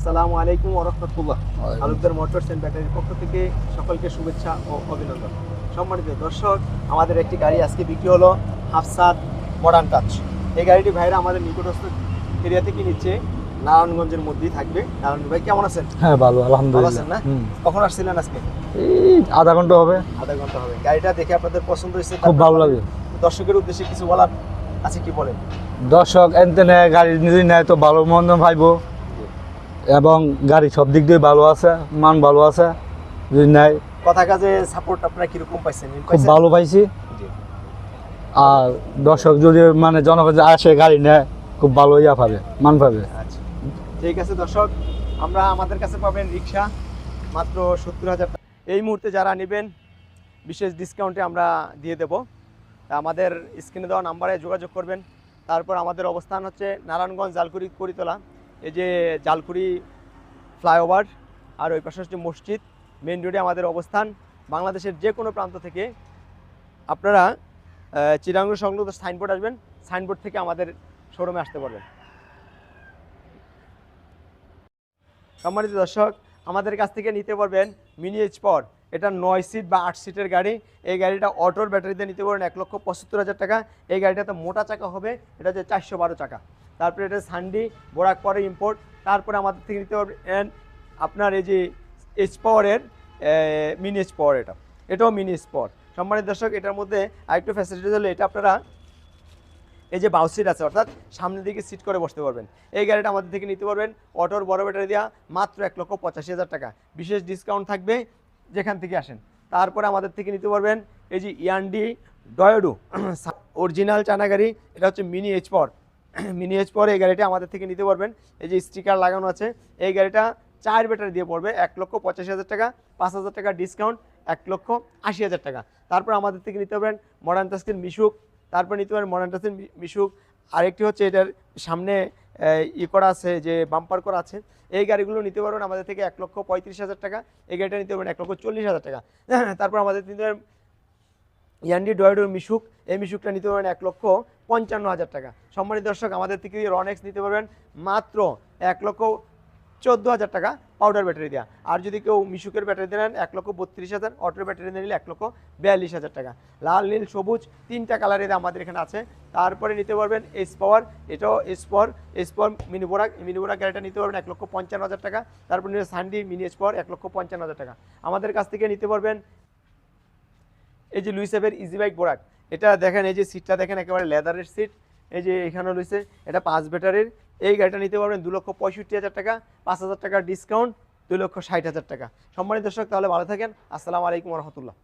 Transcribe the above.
আসসালামু আলাইকুম ওরহমতুল্লাহ আলুকদার মোটরস অ্যান্ড ব্যাটারির পক্ষ থেকে সকলকে শুভেচ্ছা ও অভিনন্দন। সম্মানিত দর্শক আমাদের একটি গাড়ি আজকে বিক্রি হলো হাফসাদ মডার্ন টাচ। এই গাড়িটি ভাইরা আমাদের নিকটস্থ এরিয়া থেকে নিচ্ছে নারায়ণগঞ্জের মধ্যেই থাকবে। নারায়ণ ভাই কেমন আছেন? হ্যাঁ ভালো ভালো আলহামদুলিল্লাহ আছেন না? কখন আসছিলেন আজকে? এই আধা ঘণ্টা হবে। আধা ঘণ্টা হবে। গাড়িটা দেখে আপনাদের পছন্দ হয়েছে খুব ভালো লাগে। দর্শকের উদ্দেশ্যে কিছু বলার আছে কি বলেন? দর্শক এনতে নেয় গাড়ি নিজে নেয় তো ভালো মন্দ ভাইবো। এবং গাড়ি সব দিক দিয়ে ভালো আছে মান ভালো আছে যদি নেয় কথা কাজে সাপোর্ট আপনারা কীরকম পাইছেন? খুব ভালো পাইছি। আর দর্শক যদি মানে জনগণ আসে গাড়ি নেয় খুব ভালো ইয়া পাবে মান পাবে। আচ্ছা। ঠিক আছে দর্শক আমরা আমাদের কাছে পাবেন রিক্সা মাত্র সত্তর হাজার এই মুহূর্তে যারা নেবেন বিশেষ ডিসকাউন্টে আমরা দিয়ে দেব। আমাদের স্ক্রিনে দেওয়া নাম্বারে যোগাযোগ করবেন। তারপর আমাদের অবস্থান হচ্ছে নারায়ণগঞ্জ জালকুড়ি করিতলা। এই যে জালকুড়ি ফ্লাইওভার আর ওই পাশে হচ্ছে মসজিদ মেন রোডে আমাদের অবস্থান। বাংলাদেশের যে কোনো প্রান্ত থেকে আপনারা চিরাঙ্গ সংলগ্ন সাইনবোর্ড আসবেন, সাইনবোর্ড থেকে আমাদের শোরুমে আসতে পারবেন। সম্মানিত দর্শক, আমাদের কাছ থেকে নিতে পারবেন মিনি পর এটা নয় সিট বা আট সিটের গাড়ি। এই গাড়িটা অটোর ব্যাটারিতে নিতে পারবেন এক লক্ষ পঁচাত্তর হাজার টাকা। এই গাড়িটাতে মোটা চাকা হবে, এটা হচ্ছে চারশো বারো চাকা। তারপরে এটা সানডি বোরাক পরে ইম্পোর্ট তারপরে আমাদের থেকে নিতে পারবেন আপনার এই যে এইচ পাওয়ারের মিনি এইচ পাওয়ার এটা। এটাও মিনি পাওয়ার সম্মানিত দর্শক, এটার মধ্যে আরেকটু ফ্যাসিলিটি হলো এটা আপনারা এই যে বাউ সিট আছে, অর্থাৎ সামনের দিকে সিট করে বসতে পারবেন। এই গাড়িটা আমাদের থেকে নিতে পারবেন, অটোর বড় ব্যাটারি দেওয়া মাত্র এক লক্ষ পঁচাশি হাজার টাকা। বিশেষ ডিসকাউন্ট থাকবে যেখান থেকে আসেন। তারপরে আমাদের থেকে নিতে পারবেন এই যে ইয়ান্ডি ডয়োডু অরিজিনাল চানা গাড়ি, এটা হচ্ছে মিনি এইচ মিনি এইচ পর এই গাড়িটা আমাদের থেকে নিতে পারবেন। এই যে স্টিকার লাগানো আছে, এই গাড়িটা চার ব্যাটারি দিয়ে পড়বে, এক লক্ষ পঁচাশি হাজার টাকা, পাঁচ হাজার টাকা ডিসকাউন্ট এক লক্ষ আশি হাজার টাকা। তারপর আমাদের থেকে নিতে পারবেন মডার্ন টাস্কের মিশুক তারপর নিতে পারেন মডার্ন টাচের মিশুক আরেকটি হচ্ছে এটার সামনে ই করা আছে, যে বাম্পার করা আছে, এই গাড়িগুলো নিতে পারবেন আমাদের থেকে এক লক্ষ পঁয়ত্রিশ হাজার টাকা, এই গাড়িটা নিতে পারবেন এক লক্ষ চল্লিশ হাজার টাকা। তারপর আমাদের নিতে পারেন ইয়ান্ডি ডয়েডোর মিশুক এই মিশুকটা নিতে পারবেন এক লক্ষ পঞ্চান্ন হাজার টাকা। সম্মানিত দর্শক, আমাদের থেকে রনেক্স নিতে পারবেন মাত্র এক লক্ষ চোদ্দ হাজার টাকা পাউডার ব্যাটারি দেওয়া আর যদি কেউ মিশুকের ব্যাটারি দেন এক লক্ষ বত্রিশ হাজার অটোর ব্যাটারি নিলে এক লক্ষ বিয়াল্লিশ হাজার টাকা। লাল, নীল, সবুজ তিনটা কালারের আমাদের এখানে আছে। তারপরে নিতে পারবেন এস পাওয়ার এটাও S power S power mini বোরাক mini বোরাক গাড়িটা নিতে পারবেন এক লক্ষ পঞ্চান্ন হাজার টাকা। তারপর নিতে সানডি মিনি এস পাওয়ার এক লক্ষ পঞ্চান্ন হাজার টাকা। আমাদের কাছ থেকে নিতে পারবেন এই যে লুইসেভের ইজি বাইক বোরাক এটা দেখেন, এই যে সিটটা দেখেন, একেবারে লেদারের সিট এই যে এখানে রয়েছে, এটা পাঁচ ব্যাটারির এই গাড়িটা নিতে পারবেন দু লক্ষ পঁয়ষট্টি হাজার টাকা, পাঁচ হাজার টাকার ডিসকাউন্ট দুই লক্ষ ষাট হাজার টাকা। সম্মানিত দর্শক, তাহলে ভালো থাকেন। আসসালামু আলাইকুম রহমতুল্লাহ।